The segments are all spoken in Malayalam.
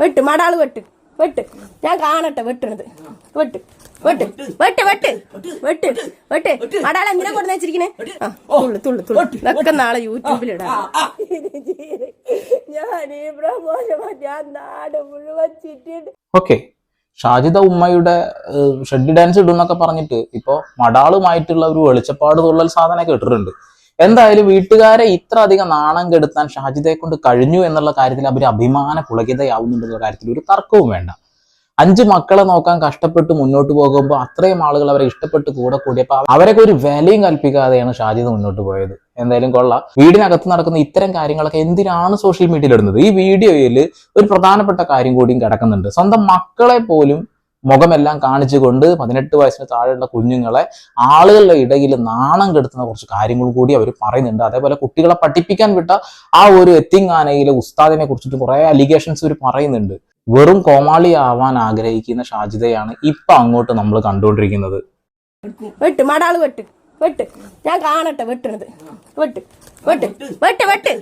വെട്ട്. മടാൾ വെട്ട്. വെട്ട്. ഞാൻ കാണട്ടെ വെട്ടണത്. വെട്ട്. വെട്ട്. വെട്ട് വെട്ട്. വെട്ട്. വെട്ട്. മടാൾ എന്തിനാ കൊണ്ടു വെച്ചിരിക്കണേ? തുള്ളു തുള്ളു തുള്ളു. ഇതൊക്കെ നാളെ യൂട്യൂബിലിടാം. ഞാൻ ഈ പ്രമോഷൻ ഞാൻ നാട് മുഴുവൻ ചിറ്റിട്ട് ഓക്കെ. ഷാജിദ ഉമ്മയുടെ ഷെഡ് ഡാൻസ് ഇടുന്നൊക്കെ പറഞ്ഞിട്ട് ഇപ്പോ മടാളുമായിട്ടുള്ള ഒരു വെളിച്ചപ്പാട് തുള്ളൽ സാധനം കേട്ടിട്ടുണ്ട് എന്തായാലും വീട്ടുകാരെ ഇത്ര അധികം നാണം കെടുത്താൻ ഷാജിദയെ കൊണ്ട് കഴിഞ്ഞു എന്നുള്ള കാര്യത്തിൽ അവർ അഭിമാന പുളകിതയാവുന്നുണ്ടെന്ന കാര്യത്തിൽ ഒരു തർക്കവും വേണ്ട. അഞ്ച് മക്കളെ നോക്കാൻ കഷ്ടപ്പെട്ട് മുന്നോട്ട് പോകുമ്പോൾ അത്രയും ആളുകൾ അവരെ ഇഷ്ടപ്പെട്ട് കൂടെ കൂടിയപ്പോൾ അവരൊക്കെ ഒരു വിലയും കൽപ്പിക്കാതെയാണ് ഷാജിദ് മുന്നോട്ട് പോയത്. എന്തായാലും കൊള്ളാം. വീടിനകത്ത് നടക്കുന്ന ഇത്തരം കാര്യങ്ങളൊക്കെ എന്തിനാണ് സോഷ്യൽ മീഡിയയിൽ ഇടുന്നത്? ഈ വീഡിയോയിൽ ഒരു പ്രധാനപ്പെട്ട കാര്യം കൂടിയും കിടക്കുന്നുണ്ട്. സ്വന്തം മക്കളെ പോലും മുഖമെല്ലാം കാണിച്ചുകൊണ്ട് പതിനെട്ട് വയസ്സിന് താഴെയുള്ള കുഞ്ഞുങ്ങളെ ആളുകളുടെ ഇടയിൽ നാണം കെടുത്തുന്ന കുറച്ച് കാര്യങ്ങൾ കൂടി അവർ പറയുന്നുണ്ട്. അതേപോലെ കുട്ടികളെ പഠിപ്പിക്കാൻ വിട്ട ആ ഒരു എത്തിങ്ങാനയിലെ ഉസ്താദിനെ കുറിച്ചിട്ട് കുറെ അലിഗേഷൻസ് ഇവർ പറയുന്നുണ്ട്. വെറും കോമാളി ആവാൻ ആഗ്രഹിക്കുന്ന ഷാജിദയാണ് ഇപ്പൊ അങ്ങോട്ട് നമ്മൾ കണ്ടുകൊണ്ടിരിക്കുന്നത്. വെട്ട്. മടാൾ വെട്ട്. വെട്ട്. ഞാൻ കാണട്ടെ വെട്ടണത്. വെട്ട്. വെട്ട്. വെട്ട് വെട്ട്.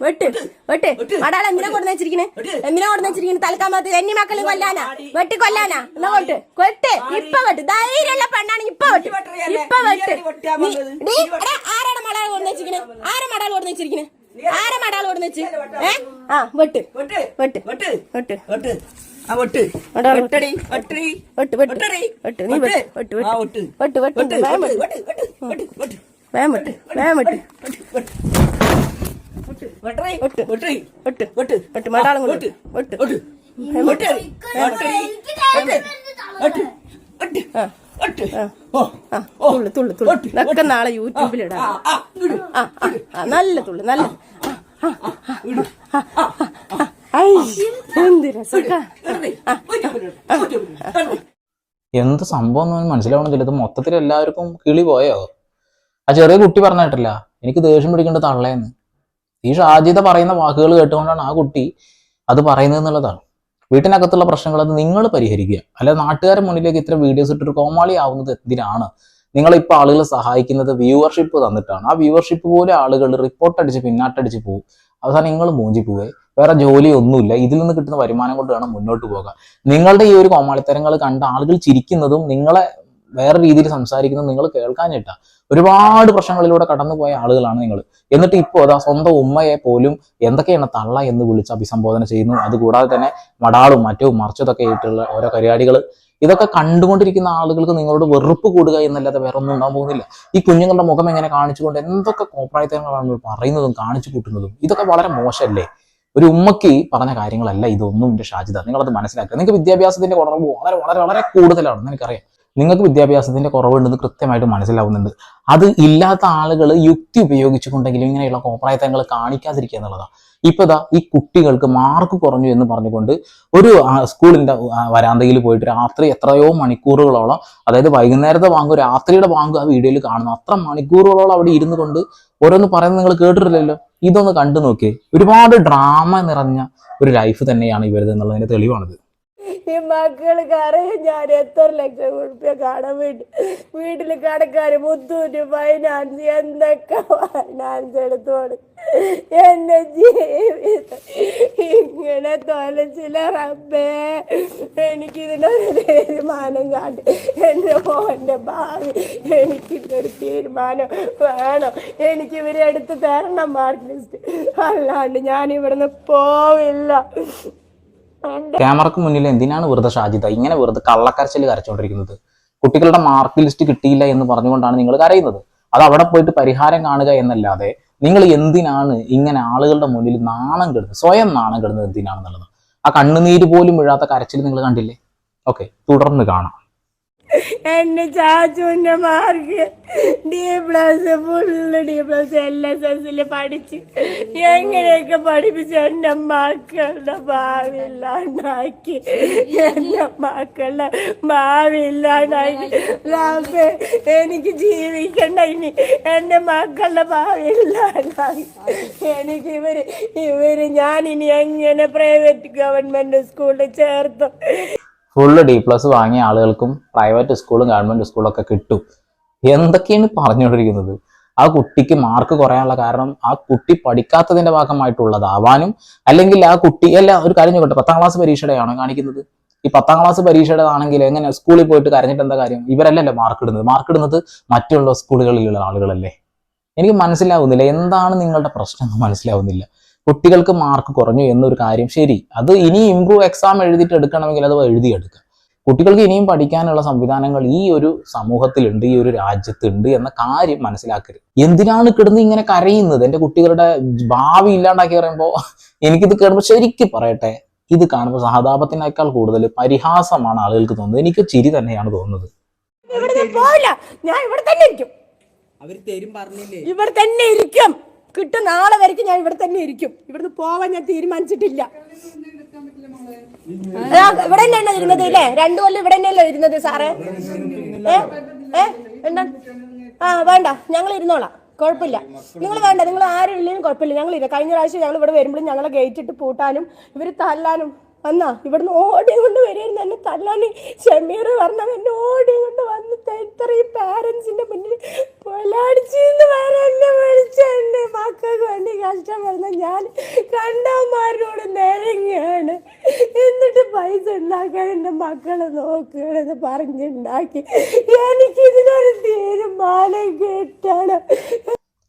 വെട്ട്. വെട്ട്. മടാൾ എന്തിനാ കൊടുന്ന് വെച്ചിരിക്കണേ? എന്തിനാ കൊടുന്ന് വെച്ചിരിക്കണേ? പാത്ത് എന്നി മക്കളും കൊല്ലാനാ. വെട്ടി കൊല്ലാനാ. എന്നാ വെട്ട്. വെട്ട്. ഇപ്പൊ വെട്ട്. ധൈര്യമുള്ള പെണ്ണാണ് ഇപ്പൊ വെട്ട്. ഇപ്പൊ വെട്ട്. നീ- ആരാണ് മടാൾ കൊടുന്ന് വെച്ചിരിക്കണേ? ആരാ മടാൾ കൊടുന്ന് വെച്ചിരിക്കണേ? ആരാ മടാൾ കൊടുന്ന് വെച്ച്? ഏ? ആ വെട്ട്. വെട്ട് വെട്ട്. വെട്ട് വെട്ട്. വെട്ട്. വെട്ട്. വെട്ടടി വെട്ടടി. വെട്ട് വെട്ട്. വെട്ടടി. വെട്ട്. നീ വെട്ട്. വെട്ട് വെട്ട് വെട്ട്. വെട്ട്. വെട്ട് വെട്ട്. വേഗം വെട്ട് വെട്ട്. വെട്ട് വെട്ട് വെട്ട് വെട്ട്. വെട്ട്. വെട്ട്. വെട്ടടി. വെട്ട്. വെട്ട്. വെട്ട്. മടാളം വെട്ട്. വെട്ട്. വെട്ട്. വെട്ട്. വെട്ട്. വെട്ട്. വെട്ട്. തുള്ളു തുള്ളു തുള്ളു. ഇതൊക്കെ നാളെ യൂട്യൂബിൽ ഇടാം. ആ നല്ല തുള്ളു നല്ല. എന്ത് രസക്ക എന്ത് സംഭവം എന്ന് മനസ്സിലാവണമെന്നില്ല ഇത് മൊത്തത്തിൽ എല്ലാവർക്കും കിളി പോയോ? ആ ചെറിയ കുട്ടി പറഞ്ഞിട്ടില്ല എനിക്ക് ദേഷ്യം പിടിക്കേണ്ട തള്ളേന്ന്. ഈ ഷാജിത പറയുന്ന വാക്കുകൾ കേട്ടുകൊണ്ടാണ് ആ കുട്ടി അത് പറയുന്നത് എന്നുള്ളതാണ് വീട്ടിനകത്തുള്ള പ്രശ്നങ്ങൾ അത് നിങ്ങൾ പരിഹരിക്കുക. അല്ല നാട്ടുകാരുടെ മുന്നിലേക്ക് ഇത്ര വീഡിയോസ് ഇട്ടിട്ട് കോമാളി ആവുന്നത് എന്തിനാണ്? നിങ്ങൾ ഇപ്പോൾ ആളുകളെ സഹായിക്കുന്നത് വ്യൂവർഷിപ്പ് തന്നിട്ടാണ്. ആ വ്യൂവർഷിപ്പ് പോലെ ആളുകൾ റിപ്പോർട്ട് അടിച്ച് പിന്നാട്ടടിച്ച് പോകും അവസാനം നിങ്ങൾ മൂഞ്ചി പോവേ. വേറെ ജോലി ഒന്നുമില്ല ഇതിൽ നിന്ന് കിട്ടുന്ന വരുമാനം കൊണ്ട് വേണം മുന്നോട്ട് പോകാൻ നിങ്ങളുടെ ഈ ഒരു കോമാളിത്തരങ്ങൾ കണ്ട ആളുകൾ ചിരിക്കുന്നതും നിങ്ങളെ വേറെ രീതിയിൽ സംസാരിക്കുന്നത് നിങ്ങൾ കേൾക്കാനിട്ട ഒരുപാട് പ്രശ്നങ്ങളിലൂടെ കടന്നുപോയ ആളുകളാണ് നിങ്ങൾ എന്നിട്ട് ഇപ്പോൾ അതാ സ്വന്തം ഉമ്മയെ പോലും എന്തൊക്കെയാണ് തള്ള എന്ന് വിളിച്ച് അഭിസംബോധന ചെയ്യുന്നു. അതുകൂടാതെ തന്നെ മടാളും മറ്റവും മറിച്ചതൊക്കെ ആയിട്ടുള്ള ഓരോ പരിപാടികൾ ഇതൊക്കെ കണ്ടുകൊണ്ടിരിക്കുന്ന ആളുകൾക്ക് നിങ്ങളോട് വെറുപ്പ് കൂടുക എന്നല്ലാതെ വേറെ ഒന്നും ഉണ്ടാകാൻ പോകുന്നില്ല. ഈ കുഞ്ഞുങ്ങളുടെ മുഖം എങ്ങനെ കാണിച്ചുകൊണ്ട് എന്തൊക്കെ കോപ്രായത്തരങ്ങളാണ് ഇവർ പറയുന്നതും കാണിച്ചു കൂട്ടുന്നതും ഇതൊക്കെ വളരെ മോശമല്ലേ? ഒരു ഉമ്മക്ക് പറഞ്ഞ കാര്യങ്ങളല്ല ഇതൊന്നും എന്റെ ഷാജിത നിങ്ങളത് മനസ്സിലാക്കുക. നിങ്ങൾക്ക് വിദ്യാഭ്യാസത്തിന്റെ കുറവ് വളരെ വളരെ വളരെ കൂടുതലാണ്. എനിക്കറിയാം നിങ്ങൾക്ക് വിദ്യാഭ്യാസത്തിന്റെ കുറവുണ്ടെന്ന് കൃത്യമായിട്ട് മനസ്സിലാവുന്നുണ്ട്. അത് ഇല്ലാത്ത ആളുകൾ യുക്തി ഉപയോഗിച്ചുകൊണ്ടെങ്കിലും ഇങ്ങനെയുള്ള കോപ്രായത്തങ്ങൾ കാണിക്കാതിരിക്കുക എന്നുള്ളതാണ്. ഇപ്പൊ ഇതാ ഈ കുട്ടികൾക്ക് മാർക്ക് കുറഞ്ഞു എന്ന് പറഞ്ഞുകൊണ്ട് ഒരു സ്കൂളിന്റെ വരാന്തയിൽ പോയിട്ട് രാത്രി എത്രയോ മണിക്കൂറുകളോളം അതായത് വൈകുന്നേരത്തെ വാങ്ങും രാത്രിയുടെ വാങ്ങും ആ വീഡിയോയിൽ കാണുന്നു. അത്ര മണിക്കൂറുകളോളം അവിടെ ഇരുന്നു കൊണ്ട് ഓരോന്ന് പറയുന്നത് നിങ്ങൾ കേട്ടിട്ടില്ലല്ലോ? ഇതൊന്ന് കണ്ടു നോക്കിയേ. ഒരുപാട് ഡ്രാമ നിറഞ്ഞ ഒരു ലൈഫ് തന്നെയാണ് ഇവരത് എന്നുള്ളതിന്റെ തെളിവാണിത്. ഈ മക്കൾക്ക് അറിയാം ഞാൻ എത്ര ലക്ഷം ഉറുപ്പ്യ കടം വേണ്ടി വീട്ടിൽ കടക്കാർ മുത്തൂറ്റ് ഫൈനാൻസ് എന്തൊക്കെ ഫൈനാൻസ് എടുത്തോട് എന്റെ ജീവിതം ഇങ്ങനെ തൊലച്ചില്ല റബ്ബേ. എനിക്കിതിനൊരു തീരുമാനം കാട്ടി. എന്റെ മോന്റെ ഭാവി എനിക്കിതൊരു തീരുമാനം വേണം. എനിക്ക് ഇവരെ എടുത്ത് തരണം മാർക്ക് ലിസ്റ്റ് അല്ലാണ്ട് ഞാൻ ഇവിടുന്ന് പോവില്ല. ക്യാമറക്ക് മുന്നിൽ എന്തിനാണ് വെറുതെ ഷാജിദ? ഇങ്ങനെ വെറുതെ കള്ളക്കരച്ചിൽ കരച്ചുകൊണ്ടിരിക്കുന്നത് കുട്ടികളുടെ മാർക്ക് ലിസ്റ്റ് കിട്ടിയില്ല എന്ന് പറഞ്ഞുകൊണ്ടാണ് നിങ്ങൾ കരയുന്നത്. അത് അവിടെ പോയിട്ട് പരിഹാരം കാണുക എന്നല്ലാതെ നിങ്ങൾ എന്തിനാണ് ഇങ്ങനെ ആളുകളുടെ മുന്നിൽ നാണം കെടുന്നത്? സ്വയം നാണം കെടുന്നത് എന്തിനാണെന്നുള്ളത്. ആ കണ്ണുനീര് പോലും വീഴാത്ത കരച്ചിൽ നിങ്ങൾ കണ്ടില്ലേ? ഓക്കെ തുടർന്ന് കാണാം. എന്റെ ചാച്ചുവിന്റെ mark D plus full D plus L S എസിൽ പഠിച്ച് എങ്ങനെയൊക്കെ പഠിപ്പിച്ച് എന്റെ മക്കളുടെ ഭാവി ഇല്ലാണ്ടാക്കി എന്റെ മക്കളുടെ ഭാവി ഇല്ലാണ്ടാക്കി എനിക്ക് ജീവിക്കണ്ട ഇനി. എന്റെ മക്കളുടെ ഭാവി ഇല്ലാണ്ടാക്കി എനിക്ക് ഇവർ ഇവർ ഞാൻ ഇനി എങ്ങനെ പ്രൈവറ്റ് ഗവൺമെന്റ് സ്കൂളിൽ ചേർത്തു? ഫുള്ള് ഡി പ്ലസ് വാങ്ങിയ ആളുകൾക്കും പ്രൈവറ്റ് സ്കൂളും ഗവൺമെന്റ് സ്കൂളും ഒക്കെ കിട്ടും. എന്തൊക്കെയാണ് പറഞ്ഞുകൊണ്ടിരിക്കുന്നത്? ആ കുട്ടിക്ക് മാർക്ക് കുറയാനുള്ള കാരണം ആ കുട്ടി പഠിക്കാത്തതിന്റെ ഭാഗമായിട്ടുള്ളതാവാനും അല്ലെങ്കിൽ ആ കുട്ടി അല്ല ഒരു കാര്യം ചോദിക്കട്ടെ പത്താം ക്ലാസ് പരീക്ഷയുടെയാണോ കാണിക്കുന്നത്? ഈ പത്താം ക്ലാസ് പരീക്ഷയുടെ ആണെങ്കിൽ എങ്ങനെ സ്കൂളിൽ പോയിട്ട് കരഞ്ഞിട്ട് എന്താ കാര്യം? ഇവരല്ലല്ലോ മാർക്ക് ഇടുന്നത്. മാർക്ക് ഇടുന്നത് മറ്റുള്ള സ്കൂളുകളിലുള്ള ആളുകളല്ലേ? എനിക്ക് മനസ്സിലാവുന്നില്ല. എന്താണ് നിങ്ങളുടെ പ്രശ്നം? എന്ന് മനസ്സിലാവുന്നില്ല. കുട്ടികൾക്ക് മാർക്ക് കുറഞ്ഞു എന്നൊരു കാര്യം ശരി. അത് ഇനി ഇംപ്രൂവ് എക്സാം എഴുതിയിട്ട് എടുക്കണമെങ്കിൽ അത് എഴുതിയെടുക്കുക. കുട്ടികൾക്ക് ഇനിയും പഠിക്കാനുള്ള സംവിധാനങ്ങൾ ഈ ഒരു സമൂഹത്തിലുണ്ട് ഈ ഒരു രാജ്യത്തുണ്ട് എന്ന കാര്യം മനസ്സിലാക്കരുത്. എന്തിനാണ് കിടന്ന് ഇങ്ങനെ കരയുന്നത്? എന്റെ കുട്ടികളുടെ ഭാവി ഇല്ലാണ്ടാക്കി പറയുമ്പോൾ എനിക്കിത് കേൾക്കുമ്പോൾ ശരിക്കും പറയട്ടെ ഇത് കാണുമ്പോൾ സഹതാപത്തിനേക്കാൾ കൂടുതൽ പരിഹാസമാണ് ആളുകൾക്ക് തോന്നുന്നത്. എനിക്ക് ചിരി തന്നെയാണ് തോന്നുന്നത്. ഞാൻ ഇവിടെ തന്നെ ഇരിക്കും. അവർ തരും പറഞ്ഞില്ലേ? ഇവിടെ തന്നെ ഇരിക്കും. കിട്ടും. നാളെ വരയ്ക്ക് ഞാൻ ഇവിടെ തന്നെ ഇരിക്കും. ഇവിടുന്ന് പോവാൻ ഞാൻ തീരുമാനിച്ചിട്ടില്ല. ഇവിടെ തന്നെയാണോ ഇരുന്നത് ഇല്ലേ? രണ്ടു കൊല്ലം ഇവിടെ തന്നെയല്ലോ ഇരുന്നത് സാറേ? ഏ? ഏ? എന്താ? ആ വേണ്ട. ഞങ്ങൾ ഇരുന്നോളാം. കുഴപ്പമില്ല. നിങ്ങൾ വേണ്ട. നിങ്ങൾ ആരും ഇല്ലെങ്കിലും കുഴപ്പമില്ല. ഞങ്ങൾ ഇല്ല കഴിഞ്ഞ പ്രാവശ്യം ഞങ്ങൾ ഇവിടെ വരുമ്പോഴും ഞങ്ങളെ ഗേറ്റിട്ട് പൂട്ടാനും ഇവർ തല്ലാനും വന്നാ ഇവിടുന്ന് ഓടി കൊണ്ട് വരികയായിരുന്നു എന്നെ തല്ലാനും ഷമീർ പറഞ്ഞത് എന്നെ ഓടി കൊണ്ട് വന്ന് ഇത്രയും പാരൻസിന്റെ മുന്നിൽ പൊലാടിച്ചെന്ന് വരെ എന്നെ വിളിച്ച എന്റെ മക്കൾക്ക് വേണ്ടി കഷ്ടം വരുന്ന ഞാൻ കണ്ടവന്മാരോട് നിരങ്ങുകയാണ് എന്നിട്ട് പൈസ ഉണ്ടാക്കാൻ എന്റെ മക്കളെ നോക്കുകയാണെന്ന് പറഞ്ഞുണ്ടാക്കി. എനിക്ക് ഇതിനൊരു തീരുമാനം കേട്ടാണ്.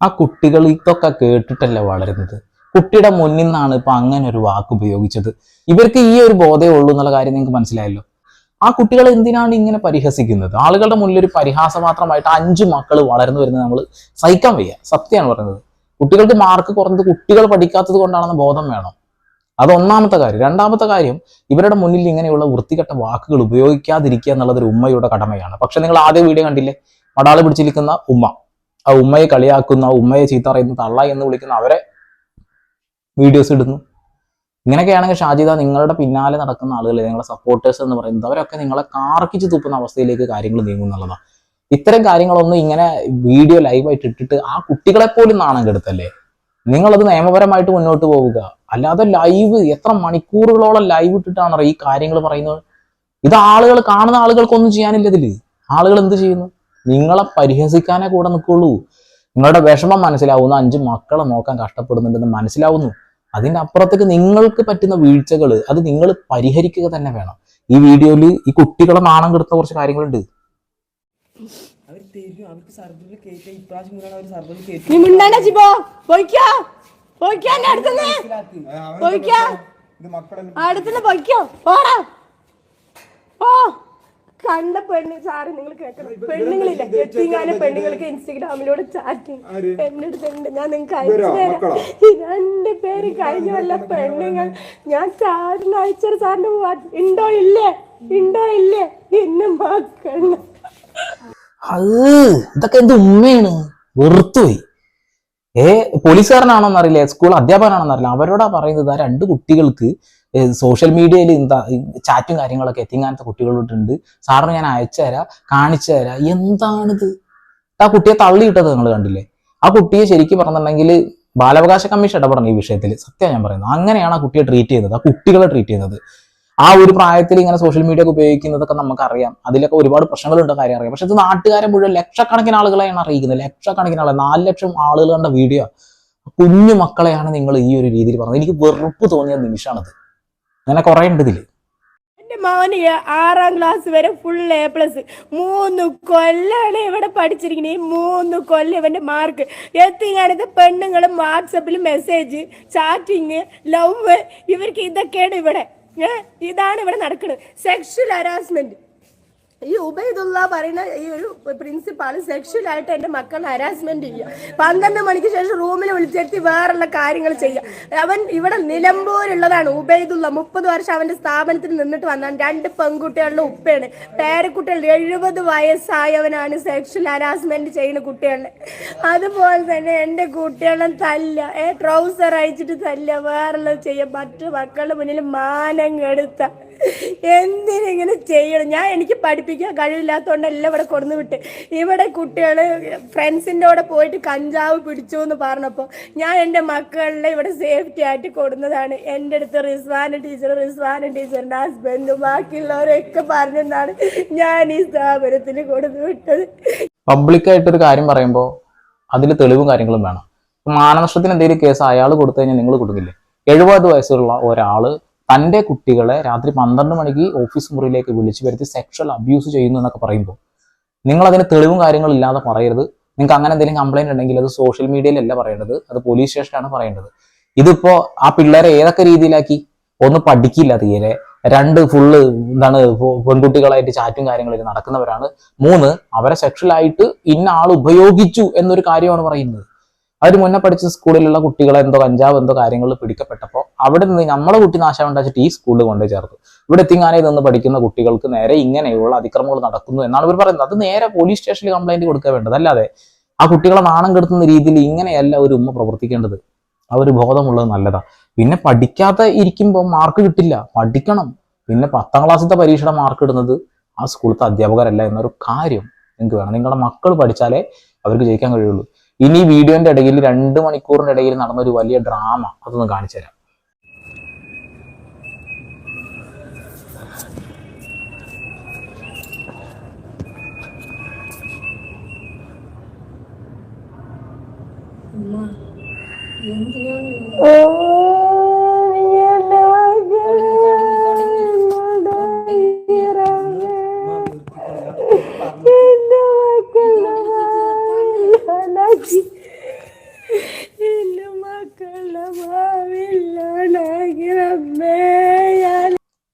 ആ കുട്ടികൾ ഇതൊക്കെ കേട്ടിട്ടല്ല വളരുന്നത്? കുട്ടിയുടെ മുന്നിൽ നിന്നാണ് ഇപ്പൊ അങ്ങനെ ഒരു വാക്ക് ഉപയോഗിച്ചത്. ഇവർക്ക് ഈ ഒരു ബോധമേ ഉള്ളൂ എന്നുള്ള കാര്യം നിങ്ങൾക്ക് മനസ്സിലായല്ലോ? ആ കുട്ടികൾ എന്തിനാണ് ഇങ്ങനെ പരിഹസിക്കുന്നത്? ആളുകളുടെ മുന്നിൽ ഒരു പരിഹാസം മാത്രമായിട്ട് അഞ്ച് മക്കൾ വളർന്നു വരുന്നത് നമ്മൾ സഹിക്കാൻ വയ്യ. സത്യമാണ് പറയുന്നത് കുട്ടികൾക്ക് മാർക്ക് കുറഞ്ഞത് കുട്ടികൾ പഠിക്കാത്തത് കൊണ്ടാണെന്ന ബോധം വേണം. അത് ഒന്നാമത്തെ കാര്യം. രണ്ടാമത്തെ കാര്യം ഇവരുടെ മുന്നിൽ ഇങ്ങനെയുള്ള വൃത്തികെട്ട വാക്കുകൾ ഉപയോഗിക്കാതിരിക്കുക എന്നുള്ളത് ഒരു ഉമ്മയുടെ കടമയാണ്. പക്ഷെ നിങ്ങൾ ആദ്യ വീഡിയോ കണ്ടില്ലേ? മടാൾ പിടിച്ചിരിക്കുന്ന ഉമ്മ. ആ ഉമ്മയെ കളിയാക്കുന്ന ഉമ്മയെ ചീത്ത പറയുന്ന തള്ള എന്ന് വിളിക്കുന്ന അവരെ വീഡിയോസ് ഇടുന്നു. ഇങ്ങനെയൊക്കെയാണെങ്കിൽ ഷാജിദ നിങ്ങളുടെ പിന്നാലെ നടക്കുന്ന ആളുകൾ നിങ്ങളുടെ സപ്പോർട്ടേഴ്സ് എന്ന് പറയുന്നത്. അവരൊക്കെ നിങ്ങളെ കാർക്കിച്ച് തുപ്പുന്ന അവസ്ഥയിലേക്ക് കാര്യങ്ങൾ നീങ്ങും എന്നുള്ളതാണ് ഇത്തരം കാര്യങ്ങളൊന്നും ഇങ്ങനെ വീഡിയോ ലൈവായിട്ട് ഇട്ടിട്ട് ആ കുട്ടികളെ പോലും നാണം കെടുത്തല്ലേ? നിങ്ങളത് നിയമപരമായിട്ട് മുന്നോട്ട് പോവുക. അല്ലാതെ ലൈവ് എത്ര മണിക്കൂറുകളോളം ലൈവ് ഇട്ടിട്ടാണ് ഈ കാര്യങ്ങൾ പറയുന്നത്? ഇത് ആളുകൾ കാണുന്ന ആളുകൾക്കൊന്നും ചെയ്യാനില്ല ഇതിൽ. ആളുകൾ എന്ത് ചെയ്യുന്നു? നിങ്ങളെ പരിഹസിക്കാനേ കൂടെ നിൽക്കുള്ളൂ. നിങ്ങളുടെ വിഷമം മനസ്സിലാവുന്നു. അഞ്ച് മക്കളെ നോക്കാൻ കഷ്ടപ്പെടുന്നുണ്ടെന്ന് മനസ്സിലാവുന്നു. അതിന്റെ അപ്പുറത്തേക്ക് നിങ്ങൾക്ക് പറ്റുന്ന വീഴ്ചകൾ അത് നിങ്ങൾ പരിഹരിക്കുക തന്നെ വേണം. ഈ വീഡിയോയിൽ ഈ കുട്ടികളെ നാണം കെടുത്ത കുറച്ച് കാര്യങ്ങളുണ്ട്. അടുത്തുനിന്ന്. പൊയ്ക്കോ. പോടാ. ഓ കണ്ട പെണ്ണ് സാറ് നിങ്ങൾ കേൾക്കണം. പെണ്ണുങ്ങളില്ല? എത്തിങ്ങാനും പെണ്ണുങ്ങൾക്ക് ഇൻസ്റ്റഗ്രാമിലൂടെ ചാറ്റിങ് എന്റെ അടുത്തുണ്ട് ഞാൻ നിങ്ങൾക്ക് അയച്ചു തരാം. ഈ രണ്ട് പേര് കഴിഞ്ഞ വല്ല പെണ്ണുങ്ങൾ ഞാൻ സാറിന് അയച്ചത് സാറിന്റെ ഉണ്ടോ ഇല്ലേ? ഉണ്ടോ ഇല്ലേ? എന്നെ മക്കൾ. അത് ഇതൊക്കെ എന്ത് ഉമ്മയാണ്. വെറുത്തുപോയി. ഏ പോലീസുകാരനാണോന്നറിയില്ല സ്കൂൾ അധ്യാപകനാണെന്നറിയില്ല. അവരോടാ പറയുന്നത് ആ രണ്ട് കുട്ടികൾക്ക് സോഷ്യൽ മീഡിയയിൽ എന്താ ചാറ്റും കാര്യങ്ങളൊക്കെ എത്തിങ്ങാനത്തെ കുട്ടികളോട്ടുണ്ട്. സാറിന് ഞാൻ അയച്ചു തരാം കാണിച്ചു തരാം. എന്താണിത്? ആ കുട്ടിയെ തള്ളിയിട്ടത് നിങ്ങൾ കണ്ടില്ലേ? ആ കുട്ടിയെ ശരിക്കും പറഞ്ഞിട്ടുണ്ടെങ്കിൽ ബാലാവകാശ കമ്മീഷൻ ഇടപെടണം ഈ വിഷയത്തിൽ സത്യം ഞാൻ പറയുന്നത്. അങ്ങനെയാണ് ആ കുട്ടിയെ ട്രീറ്റ് ചെയ്യുന്നത് ആ കുട്ടികളെ ട്രീറ്റ് ചെയ്യുന്നത് ആ ഒരു പ്രായത്തിൽ ഇങ്ങനെ സോഷ്യൽ മീഡിയ ഒക്കെ ഉപയോഗിക്കുന്നതൊക്കെ നമുക്കറിയാം. അതിലൊക്കെ ഒരുപാട് പ്രശ്നങ്ങളുണ്ട് കാര്യം അറിയാം. പക്ഷെ ഇത് നാട്ടുകാരെ മുഴുവൻ ലക്ഷക്കണക്കിന് ആളുകളെയാണ് അറിയിക്കുന്നത്. ലക്ഷക്കണക്കിന് ആളുകൾ നാല് ലക്ഷം ആളുകൾ കണ്ട വീഡിയോ കുഞ്ഞു മക്കളെയാണ് നിങ്ങൾ ഈ ഒരു രീതിയിൽ പറഞ്ഞത്. എനിക്ക് വെറുപ്പ് തോന്നിയ നിമിഷമാണത്. അങ്ങനെ കുറെ ഉണ്ട് ഇതിൽ. മോന് ആറാം ക്ലാസ് വരെ ഫുൾ എ പ്ലസ് മൂന്ന് കൊല്ലാണ് ഇവിടെ പഠിച്ചിരിക്കുന്നത്. ഈ മൂന്ന് കൊല്ലം ഇവന്റെ മാർക്ക് എത്തിയാണിത് പെണ്ണുങ്ങളും വാട്സപ്പിൽ മെസ്സേജ് ചാറ്റിങ് ലവ് ഇവർക്ക് ഇതൊക്കെയാണ് ഇവിടെ. ഇതാണ് ഇവിടെ നടക്കുന്നത് സെക്ഷൽ ഹരാസ്മെന്റ് ഈ ഉബൈദുള്ള പറയുന്ന ഈ ഒരു പ്രിൻസിപ്പാൾ സെക്ഷൽ ആയിട്ട് എന്റെ മക്കളെ ഹരാസ്മെന്റ് ചെയ്യുക. പന്ത്രണ്ട് മണിക്ക് ശേഷം റൂമിൽ വിളിച്ചെത്തി വേറുള്ള കാര്യങ്ങൾ ചെയ്യുക. അവൻ ഇവിടെ നിലമ്പൂരുള്ളതാണ്. ഉബൈദുള്ള മുപ്പത് വർഷം അവന്റെ സ്ഥാപനത്തിൽ നിന്നിട്ട് വന്നാണ്. രണ്ട് പെൺകുട്ടികളുടെ ഉപ്പയാണ്. പേരക്കുട്ടികൾ എഴുപത് വയസ്സായവനാണ് സെക്ഷൽ ഹരാസ്മെന്റ് ചെയ്യുന്ന കുട്ടികളുടെ. അതുപോലെ തന്നെ എന്റെ കുട്ടികളെ തല്ല. ഏ ട്രൗസർ അയച്ചിട്ട് തല്ല. വേറെ ചെയ്യാം മറ്റു മക്കളുടെ മുന്നിൽ മാനം കെടുത്ത എന്തിനിങ്ങനെ ചെയ്യണം? ഞാൻ എനിക്ക് പഠിപ്പിക്കാൻ കഴിവില്ലാത്തതുകൊണ്ടല്ല ഇവിടെ കൊടുന്നു വിട്ട്. ഇവിടെ കുട്ടികൾ ഫ്രണ്ട്സിന്റെ കൂടെ പോയിട്ട് കഞ്ചാവ് പിടിച്ചു എന്ന് പറഞ്ഞപ്പോൾ ഞാൻ എന്റെ മക്കളെ ഇവിടെ സേഫ്റ്റി ആയിട്ട് കൊടുന്നതാണ് എന്റെ അടുത്ത് റിസ്വാന ടീച്ചർ റിസ്വാന ടീച്ചറിന്റെ ഹസ്ബൻഡും ബാക്കിയുള്ളവരൊക്കെ പറഞ്ഞെന്നാണ് ഞാൻ ഈ സ്ഥാപനത്തിന് കൊടുന്നു വിട്ടത്. പബ്ലിക്കായിട്ടൊരു കാര്യം പറയുമ്പോൾ അതിൽ തെളിവും കാര്യങ്ങളും വേണം. മാനനഷ്ടത്തിന് എന്തെങ്കിലും കേസ് അയാൾ കൊടുത്തു കഴിഞ്ഞാൽ നിങ്ങൾ കൊടുക്കില്ലേ? എഴുപത് വയസ്സുള്ള ഒരാൾ തന്റെ കുട്ടികളെ രാത്രി പന്ത്രണ്ട് മണിക്ക് ഓഫീസ് മുറിയിലേക്ക് വിളിച്ചു വരുത്തി സെക്ഷൽ അബ്യൂസ് ചെയ്യുന്നു എന്നൊക്കെ പറയുമ്പോൾ നിങ്ങൾ അതിന് തെളിവും കാര്യങ്ങളും ഇല്ലാതെ പറയരുത്. നിങ്ങൾക്ക് അങ്ങനെ എന്തെങ്കിലും കംപ്ലൈന്റ് ഉണ്ടെങ്കിൽ അത് സോഷ്യൽ മീഡിയയിലല്ല പറയേണ്ടത് അത് പോലീസ് സ്റ്റേഷനാണ് പറയേണ്ടത്. ഇതിപ്പോൾ ആ പിള്ളേരെ ഏതൊക്കെ രീതിയിലാക്കി? ഒന്ന് പഠിക്കില്ല തീരെ. രണ്ട് ഫുള്ള് എന്താണ് പെൺകുട്ടികളായിട്ട് ചാറ്റും കാര്യങ്ങളൊക്കെ നടക്കുന്നവരാണ്. മൂന്ന് അവരെ സെക്ഷലായിട്ട് ഇന്ന ആൾ ഉപയോഗിച്ചു എന്നൊരു കാര്യമാണ് പറയുന്നത്. അതിന് മുന്നേ പഠിച്ച സ്കൂളിലുള്ള കുട്ടികൾ എന്തോ കഞ്ചാവ് എന്തോ കാര്യങ്ങളിൽ പിടിക്കപ്പെട്ടപ്പോൾ അവിടെ നിന്ന് നമ്മുടെ കുട്ടി നാശം ഉണ്ടാച്ചിട്ട് ഈ സ്കൂളിൽ കൊണ്ട് ചേർത്തു. ഇവിടെ എത്തിങ്ങാനെ നിന്ന് പഠിക്കുന്ന കുട്ടികൾക്ക് നേരെ ഇങ്ങനെയുള്ള അതിക്രമങ്ങൾ നടക്കുന്നു എന്നാണ് ഇവർ പറയുന്നത്. അത് നേരെ പോലീസ് സ്റ്റേഷനിൽ കംപ്ലൈന്റ് കൊടുക്കാൻ വേണ്ടത്. അല്ലാതെ ആ കുട്ടികളെ നാണം കെടുത്തുന്ന രീതിയിൽ ഇങ്ങനെയല്ല ഒരു ഉമ്മ പ്രവർത്തിക്കേണ്ടത്. ആ ഒരു ബോധമുള്ളത് നല്ലതാ. പിന്നെ പഠിക്കാത്ത ഇരിക്കുമ്പോൾ മാർക്ക് കിട്ടില്ല. പഠിക്കണം. പിന്നെ പത്താം ക്ലാസ്സിലത്തെ പരീക്ഷയുടെ മാർക്ക് ഇടുന്നത് ആ സ്കൂളത്തെ അധ്യാപകരല്ല എന്നൊരു കാര്യം നിങ്ങൾക്ക് വേണം. നിങ്ങളുടെ മക്കൾ പഠിച്ചാലേ അവർക്ക് ജയിക്കാൻ കഴിയുള്ളൂ. ഇനി വീഡിയോന്റെ ഇടയിൽ രണ്ട് മണിക്കൂറിന്റെ ഇടയിൽ നടന്ന ഒരു വലിയ ഡ്രാമ അതൊന്ന് കാണിച്ചു തരാം.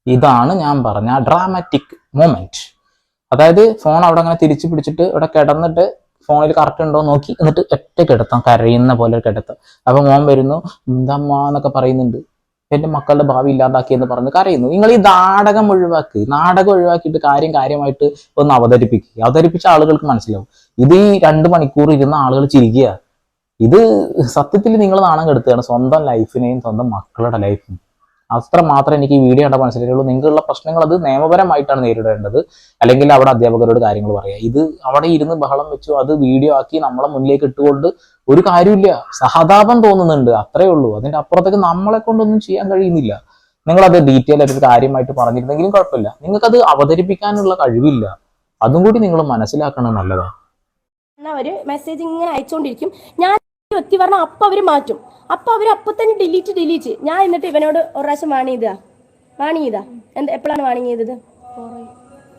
ഇതാണ് ഞാൻ പറഞ്ഞ ഡ്രാമാറ്റിക് മൊമെന്റ് അതായത് ഫോൺ അവിടെ അങ്ങനെ തിരിച്ചു പിടിച്ചിട്ട് ഇവിടെ കിടന്നിട്ട് ഫോണിൽ കറക്റ്റ് ഉണ്ടോ നോക്കി എന്നിട്ട് ഒറ്റ കിടത്താം കരയുന്ന പോലെ കിടത്താം. അപ്പൊ മോൻ വരുന്നു എന്തമ്മ എന്നൊക്കെ പറയുന്നുണ്ട്. എന്റെ മക്കളുടെ ഭാവി ഇല്ലാതാക്കി എന്ന് പറഞ്ഞ് കരയുന്നു. നിങ്ങൾ ഈ നാടകം ഒഴിവാക്കി. നാടകം ഒഴിവാക്കിയിട്ട് കാര്യം കാര്യമായിട്ട് ഒന്ന് അവതരിപ്പിക്കുക അവതരിപ്പിച്ച ആളുകൾക്ക് മനസ്സിലാവും. ഇത് ഈ രണ്ട് മണിക്കൂർ ഇരുന്ന ആളുകൾ ചിരിക്കുക. ഇത് സത്യത്തിൽ നിങ്ങൾ നാണം കെടുത്തുകയാണ് സ്വന്തം ലൈഫിനെയും സ്വന്തം മക്കളുടെ ലൈഫും അത്ര മാത്രമേ എനിക്ക് ഈ വീഡിയോ കണ്ട മനസ്സിലായുള്ളൂ നിങ്ങൾക്കുള്ള പ്രശ്നങ്ങൾ അത് നിയമപരമായിട്ടാണ് നേരിടേണ്ടത്. അല്ലെങ്കിൽ അവിടെ അധ്യാപകരോട് കാര്യങ്ങൾ പറയാം. ഇത് അവിടെ ഇരുന്ന് ബഹളം വെച്ചു അത് വീഡിയോ ആക്കി നമ്മളെ മുന്നിലേക്ക് ഇട്ടുകൊണ്ട് ഒരു കാര്യമില്ല. സഹതാപം തോന്നുന്നുണ്ട് അത്രേ ഉള്ളൂ. അതിന്റെ അപ്പുറത്തേക്ക് നമ്മളെ കൊണ്ടൊന്നും ചെയ്യാൻ കഴിയുന്നില്ല. നിങ്ങളത് ഡീറ്റെയിൽ ആയിട്ട് ഒരു കാര്യമായിട്ട് പറഞ്ഞിരുന്നെങ്കിലും കുഴപ്പമില്ല. നിങ്ങൾക്കത് അവതരിപ്പിക്കാനുള്ള കഴിവില്ല. അതും കൂടി നിങ്ങൾ മനസ്സിലാക്കണം നല്ലതാണ് അവർ മെസ്സേജ് ഇങ്ങനെ അയച്ചുകൊണ്ടിരിക്കും ഞാൻ ഒത്തി പറഞ്ഞാൽ അപ്പം അവർ മാറ്റും. അപ്പം അവർ അപ്പം തന്നെ ഡിലീറ്റ് ഡിലീറ്റ് ഞാൻ എന്നിട്ട് ഇവനോട് ഒരു പ്രാവശ്യം വാണി ചെയ്താ. വാണി ചെയ്താ. എന്താ എപ്പോഴാണ് വാണി ചെയ്തത്?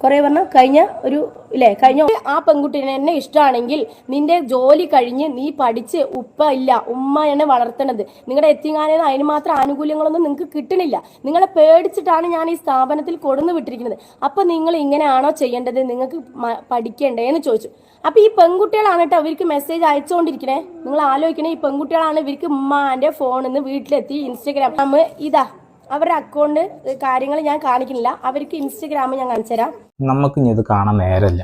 കുറെ പറഞ്ഞ കഴിഞ്ഞ ഒരു ഇല്ലേ കഴിഞ്ഞ ആ പെൺകുട്ടീനെ എന്നെ ഇഷ്ടമാണെങ്കിൽ നിന്റെ ജോലി കഴിഞ്ഞ് നീ പഠിച്ച് ഉപ്പ ഇല്ല ഉമ്മയാണ് വളർത്തണത്. നിങ്ങളുടെ എത്തിങ്ങാനും അതിന് മാത്രം ആനുകൂല്യങ്ങളൊന്നും നിങ്ങൾക്ക് കിട്ടണില്ല. നിങ്ങളെ പേടിച്ചിട്ടാണ് ഞാൻ ഈ സ്ഥാപനത്തിൽ കൊടുന്നു വിട്ടിരിക്കുന്നത്. അപ്പം നിങ്ങൾ ഇങ്ങനെയാണോ ചെയ്യേണ്ടത്? നിങ്ങൾക്ക് പഠിക്കേണ്ടേ എന്ന് ചോദിച്ചു. അപ്പൊ ഈ പെൺകുട്ടികളാണ് കേട്ടോ അവർക്ക് മെസ്സേജ് അയച്ചുകൊണ്ടിരിക്കണേ. നിങ്ങൾ ആലോചിക്കണേ ഈ പെൺകുട്ടികളാണ് ഇവർക്ക് ഉമ്മാന്റെ ഫോണിൽ നിന്ന് വീട്ടിലെത്തി ഇൻസ്റ്റഗ്രാം ഇതാ അവരുടെ അക്കൗണ്ട് കാര്യങ്ങൾ ഞാൻ കാണിക്കുന്നില്ല. അവർക്ക് ഇൻസ്റ്റഗ്രാം ഞാൻ കാണിച്ചു തരാം. നമുക്ക് ഇനി ഇത് കാണാൻ നേരല്ല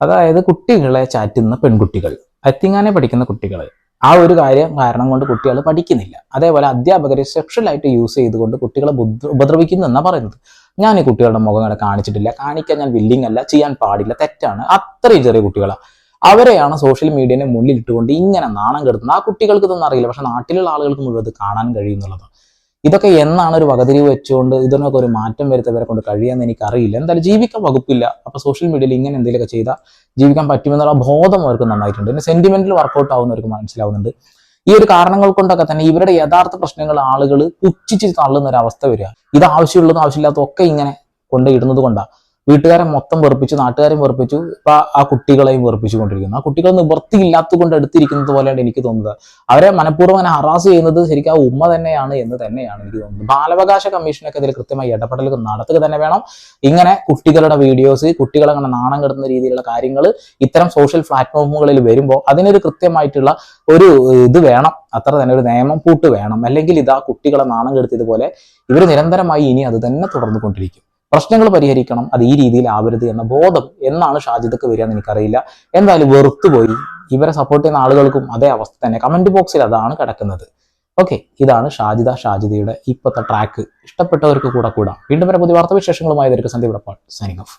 അതായത് കുട്ടികളെ ചാറ്റുന്ന പെൺകുട്ടികൾ അത്തിങ്ങാനെ പഠിക്കുന്ന കുട്ടികൾ ആ ഒരു കാര്യം കാരണം കൊണ്ട് കുട്ടികൾ പഠിക്കുന്നില്ല. അതേപോലെ അധ്യാപകരെ സെക്ഷലായിട്ട് യൂസ് ചെയ്തുകൊണ്ട് കുട്ടികളെ ഉപദ്രവിക്കുന്നു എന്നാ പറയുന്നത്. ഞാൻ ഈ കുട്ടികളുടെ മുഖം അങ്ങനെ കാണിച്ചിട്ടില്ല. കാണിക്കാൻ ഞാൻ വില്ലിങ് അല്ല ചെയ്യാൻ പാടില്ല തെറ്റാണ്. അത്രയും ചെറിയ കുട്ടികളാണ് അവരെയാണ് സോഷ്യൽ മീഡിയനെ മുന്നിൽ ഇട്ടുകൊണ്ട് ഇങ്ങനെ നാണം കെടുത്തുന്നത്. ആ കുട്ടികൾക്ക് ഇതൊന്നും അറിയില്ല. പക്ഷെ നാട്ടിലുള്ള ആളുകൾക്ക് മുഴുവൻ കാണാൻ കഴിയുന്നുള്ളത് ഇതൊക്കെ എന്നാണ് ഒരു വകതിരിവ് വെച്ചുകൊണ്ട് ഇതിനൊക്കെ ഒരു മാറ്റം വരുത്തവരെ കൊണ്ട് കഴിയാന്ന് എനിക്കറിയില്ല. എന്തായാലും ജീവിക്കാൻ വകുപ്പില്ല. അപ്പൊ സോഷ്യൽ മീഡിയയിൽ ഇങ്ങനെ എന്തെങ്കിലുമൊക്കെ ചെയ്താൽ ജീവിക്കാൻ പറ്റുമെന്നുള്ള ബോധം അവർക്ക് നന്നായിട്ടുണ്ട്. പിന്നെ സെന്റിമെന്റൽ വർക്കൗട്ട് ആവുന്നവർക്ക് മനസ്സിലാവുന്നുണ്ട്. ഈ ഒരു കാരണങ്ങൾ കൊണ്ടൊക്കെ തന്നെ ഇവരുടെ യഥാർത്ഥ പ്രശ്നങ്ങൾ ആളുകൾ പുച്ഛിച്ച് തള്ളുന്ന ഒരു അവസ്ഥ വരിക. ഇത് ആവശ്യമുള്ളതും ആവശ്യമില്ലാത്തതും ഒക്കെ ഇങ്ങനെ കൊണ്ടിടുന്നത് കൊണ്ടാണ് വീട്ടുകാരെ മൊത്തം വെറുപ്പിച്ചു നാട്ടുകാരെയും വെറുപ്പിച്ചു. ഇപ്പൊ ആ കുട്ടികളെയും വെറുപ്പിച്ചു കൊണ്ടിരിക്കുന്നു ആ കുട്ടികൾ ഇല്ലാത്ത കൊണ്ട് എടുത്തിരിക്കുന്നത് പോലെയാണ് എനിക്ക് തോന്നുന്നത്. അവരെ മനഃപൂർവം അങ്ങനെ ഹറാസ് ചെയ്യുന്നത് ശരിക്കും ആ ഉമ്മ തന്നെയാണ് എന്ന് തന്നെയാണ് എനിക്ക് തോന്നുന്നത്. ബാലാവകാശ കമ്മീഷനൊക്കെ ഇതിൽ കൃത്യമായി ഇടപെടലുകൾ നടത്തുക തന്നെ വേണം. ഇങ്ങനെ കുട്ടികളുടെ വീഡിയോസ് കുട്ടികളെ അങ്ങനെ നാണം കെടുന്ന രീതിയിലുള്ള കാര്യങ്ങൾ ഇത്തരം സോഷ്യൽ പ്ലാറ്റ്ഫോമുകളിൽ വരുമ്പോൾ അതിനൊരു കൃത്യമായിട്ടുള്ള ഒരു ഇത് വേണം. അത്ര തന്നെ ഒരു നിയമം പൂട്ട് വേണം. അല്ലെങ്കിൽ ഇതാ കുട്ടികളെ നാണം കെടുത്തിയതുപോലെ ഇവർ നിരന്തരമായി ഇനി അത് തന്നെ തുടർന്നുകൊണ്ടിരിക്കും. പ്രശ്നങ്ങൾ പരിഹരിക്കണം അത് ഈ രീതിയിൽ ആവരുത് എന്ന ബോധം എന്നാണ് ഷാജിദക്ക് വരിക എന്ന് എനിക്കറിയില്ല. എന്തായാലും വെറുത്തുപോയി ഇവരെ സപ്പോർട്ട് ചെയ്യുന്ന ആളുകൾക്കും അതേ അവസ്ഥ തന്നെ. കമന്റ് ബോക്സിൽ അതാണ് കിടക്കുന്നത്. ഓക്കെ ഇതാണ് ഷാജിദ ഷാജിദയുടെ ഇപ്പോഴത്തെ ട്രാക്ക് ഇഷ്ടപ്പെട്ടവർക്ക് കൂടെ കൂടാം. വീണ്ടും വരെ പുതിയ വാർത്താവിശേഷങ്ങളുമായി. ഇതൊരു സന്ദീപ് സൈനിങ് ഓഫ്